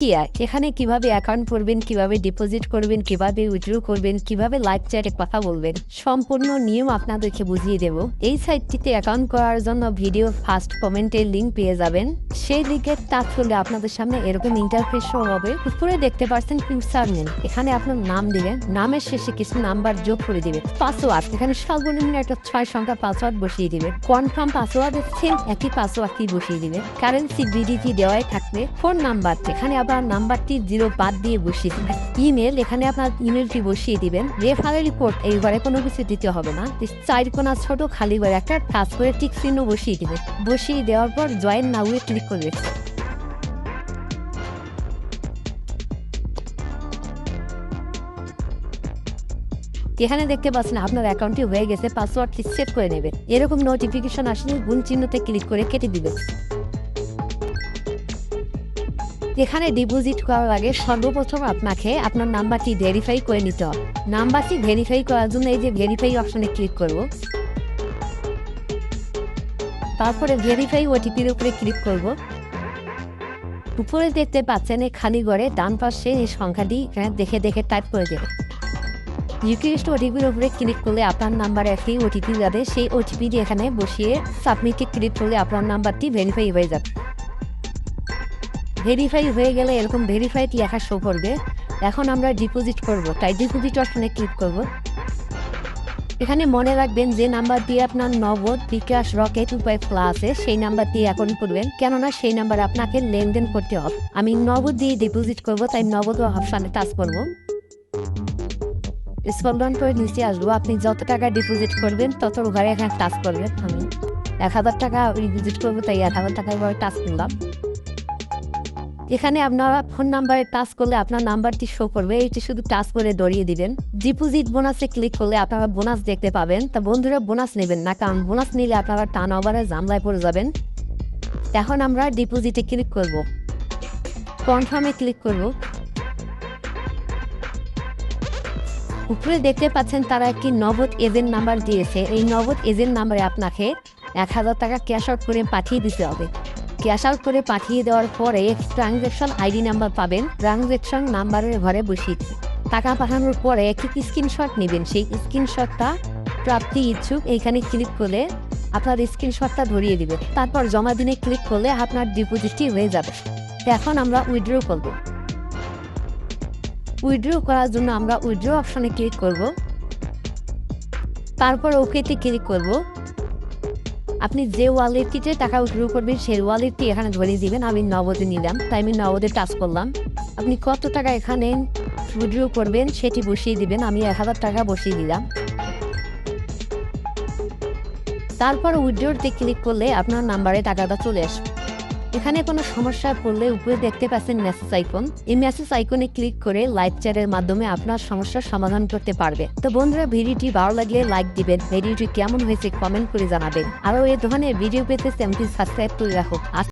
কিয়া এখানে কীভাবে অ্যাকাউন্ট করবেন, কীভাবে ডিপোজিট করবেন, কীভাবে উইথড্র করবেন, কীভাবে লাইভ চ্যাটে কথা বলবেন, সম্পূর্ণ নিয়ম আপনাদেরকে বুঝিয়ে দেব। এই সাইটটিতে অ্যাকাউন্ট করার জন্য ভিডিও ফার্স্ট কমেন্টের লিঙ্ক পেয়ে যাবেন। সেই লিঙ্কের টাচ করলে আপনাদের সামনে এরকম ইন্টারফেস শো হবে। উপরে দেখতে পাচ্ছেন ইউসার নেম এখানে আপনার নাম দিবেন। নামের শেষে কিছু নাম্বার যোগ করে দিবেন। পাসওয়ার্ড এখানে সর্বনিম্ন একটা ছয় সংখ্যা পাসওয়ার্ড বসিয়ে দিবেন। কনফার্ম পাসওয়ার্ডের সেম একই পাসওয়ার্ডটি বসিয়ে দিবেন। কারেন্সি বিডিটি দেওয়াই থাকবে। ফোন নাম্বার এখানে আবার নাম্বারটি জিরো বাদ দিয়ে বসিয়ে দিবেন। ইমেল, এখানে আপনার ইমেলটি বসিয়ে দিবেন। রেফারেল রিপোর্ট, এইবারে কোনো কিছু দিতে হবে না। চার কোনা ছোট খালি করে একটা টাচ করে টিক চিহ্ন বসিয়ে দিবেন। বসিয়ে দেওয়ার পর জয়েন নাউয়ে ক্লিক করবে এখানে দেখতে পাচ্ছেন আপনার অ্যাকাউন্টটি হয়ে গেছে, পাসওয়ার্ডটি সেট করে নেবেন। এরকম নোটিফিকেশন আসলে গুণ চিহ্নতে ক্লিক করে কেটে দিবেন। এখানে ডিপোজিট করার আগে সর্বপ্রথম আপনাকে আপনার নাম্বারটি ভেরিফাই করে নিতে হবে। নাম্বারটি ভেরিফাই করার জন্য এই যে ভেরিফাই অপশনে ক্লিক করব। তারপরে ভেরিফাই ওটিপির উপরে ক্লিক করব। উপরে দেখতে পাচ্ছেন এই খালি ঘরে ডান পাশে এই সংখ্যাটি দেখে দেখে টাইপ করে দেবে। রিকোয়েস্ট ওটিপির উপরে ক্লিক করলে আপনার নাম্বারে একটি ওটিপি যাবে। সেই ওটিপিটি এখানে বসিয়ে সাবমিটে ক্লিক করলে আপনার নাম্বারটি ভেরিফাই হয়ে যাবে। ভেরিফাই হয়ে গেলে এরকম ভেরিফাইড লেখা শো করবে। এখন আমরা ডিপোজিট করব। তাই ডিপোজিট অপশনে ক্লিক করব। এখানে মনে রাখবেন যে নাম্বার দিয়ে আপনার নগদ বিকাশ রকেট উপায় খোলা আছে সেই নাম্বার দিয়ে অ্যাকাউন্ট করবেন। কেননা সেই নাম্বার আপনাকে লেনদেন করতে হবে। আমি নগদ দিয়ে ডিপোজিট করব, তাই নগদ অপশানে টাচ করব। স্পন্দন করে নিচে আসব। আপনি যত টাকা ডিপোজিট করবেন, তত ঘরে এখানে টাচ করবেন। আমি এক হাজার টাকা ডিপোজিট করব, তাই এক হাজার টাকা টাচ করলাম। এখানে আপনারা ফোন নাম্বারে টাচ করলে আপনার নাম্বারটি শো করবে। এটি শুধু টাচ করে দড়িয়ে দিবেন। ডিপোজিট বোনাসে ক্লিক করলে আপনারা বোনাস দেখতে পাবেন। তা বন্ধুরা বোনাস নেবেন না, কারণ বোনাস নিলে আপনারা টার্ন ওভারে জামলায় পড়ে যাবেন। এখন আমরা ডিপোজিটে ক্লিক করব। কনফার্মে ক্লিক করব। উপরে দেখতে পাচ্ছেন তারা একটি নগদ এজেন্ট নাম্বার দিয়েছে। এই নগদ এজেন্ট নাম্বারে আপনাকে এক হাজার টাকা ক্যাশ আউট করে পাঠিয়ে দিতে হবে। ক্যাশ আউট করে পাঠিয়ে দেওয়ার পরে ট্রানজ্যাকশন আইডি নাম্বার পাবেন ট্রানজ্যাকশন নাম্বারের ঘরে বসিয়ে টাকা পাঠানোর পরে একটি স্ক্রিনশট নেবেন। সেই স্ক্রিনশটটা প্রাপ্তি ইচ্ছুক। এইখানে ক্লিক করলে আপনার স্ক্রিনশটটা ধরিয়ে দিবে। তারপর জমা দিনে ক্লিক করলে আপনার ডিপোজিটটি হয়ে যাবে। এখন আমরা উইথড্র করব। উইথড্র করার জন্য আমরা উইথড্র অপশনে ক্লিক করব। তারপর ওকেতে ক্লিক করব। আপনি যে ওয়ালেটটিতে টাকা উইথড্র করবেন, সেই ওয়ালেটটি এখানে ধরে দিবেন। আমি নগদে নিলাম। তাই আমি নগদে টাচ করলাম। আপনি কত টাকা এখানে উইথড্র করবেন, সেটি বসিয়ে দিবেন। আমি এক হাজার টাকা বসিয়ে দিলাম। তারপর উইথড্রতে ক্লিক করলে আপনার নাম্বারে টাকাটা চলে আসবে। এখানে কোনো সমস্যা পড়লে উপরে দেখতে পাচ্ছেন মেসেজ আইকন এই মেসেজ আইকনে ক্লিক করে লাইভ চ্যাটের মাধ্যমে আপনার সমস্যার সমাধান করতে পারবে। তো বন্ধুরা, ভিডিওটি ভালো লাগলে লাইক দিবেন। ভিডিওটি কেমন হয়েছে কমেন্ট করে জানাবেন। আরও এই ধরনের ভিডিও পেতে চ্যানেলটি সাবস্ক্রাইব করে রাখো আজ